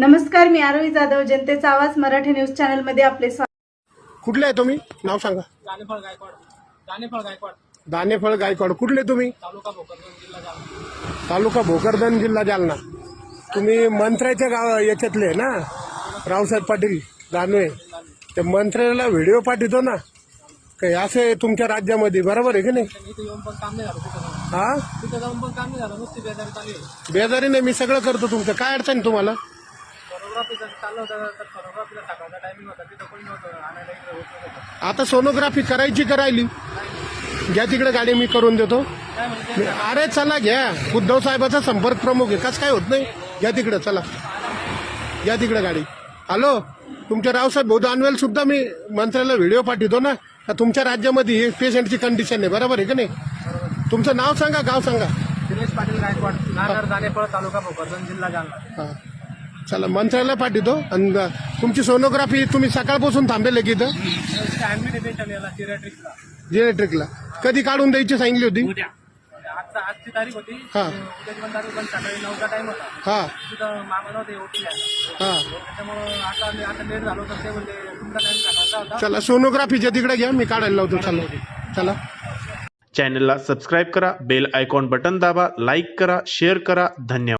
नमस्कार मी आरोही जाधव जनतेचा आवाज मराठी न्यूज चॅनलमध्ये आपले स्वागत. कुठले आहे तुम्ही? नाव सांगा. दानेफळ गायकवाड. दानेफळ गायकवाड. दानेफळ गायकवाड. कुठले तुम्ही? तालुका भोकरदन जिल्हा जालना. तालुका भोकरदन जिल्हा जालना. तुम्ही मंत्र्याच्या गाव याच्यातले ना? रावसाहेब पाटील दानवे. त्या मंत्र्याला व्हिडिओ पाठवतो ना? काही असं आहे तुमच्या राज्यामध्ये बरोबर आहे की नाही? हा? काम नाही झालं नुसती बेजारी चालू आहे. बेजारी नाही मी सगळं करतो तुमचं. काय अडचण तुम्हाला? फोटोग्राफीचं चाललं होतं तर फोटोग्राफीला सकाळचा टायमिंग होता तिथं कोणी नव्हतं आणायला इकडे होत नव्हतं आता सोनोग्राफी करायची करायली घ्या तिकडे गाडी मी करून देतो. काय म्हणजे अरे चला घ्या. उद्धव साहेबाचा संपर्क प्रमुख आहे. कसं काय होत नाही? घ्या तिकडे चला. घ्या तिकडे गाडी. हॅलो? तुमच्या रावसाहेब भाऊ दानवेल सुद्धा मी मंत्र्याला व्हिडिओ पाठवतो ना? का तुमच्या राज्यामध्ये हे पेशंटची कंडिशन आहे. बरोबर आहे का नाही? तुमचं नाव सांगा गाव सांगा. दिनेश पाटील गायकवाड नागर दानेफळ तालुका भोकरदन जिल्हा जालना. हा. चला मंत्र्याला पाठवतो. आणि तुमची सोनोग्राफी तुम्ही सकाळपासून थांबेल की इथं? जेनेट्रिकला कधी काढून द्यायची सांगितली होती? उद्या. आजचा आजची तारीख होती. हा. उद्याची पण तारीख पण सकाळी नऊचा टाइम होता. हा. तिथं मामा नव्हते ओटी हा. त्याच्यामुळं आता मी आता लेट झालो तर ते म्हणजे तुमचा टाइम सकाळचा होता. चला सोनोग्राफीच्या तिकडे घ्या मी काढायला लावतो. चला. चला. चॅनलला सबस्क्राईब करा बेल आयकॉन बटन दाबा लाईक करा शेअर करा. धन्यवाद.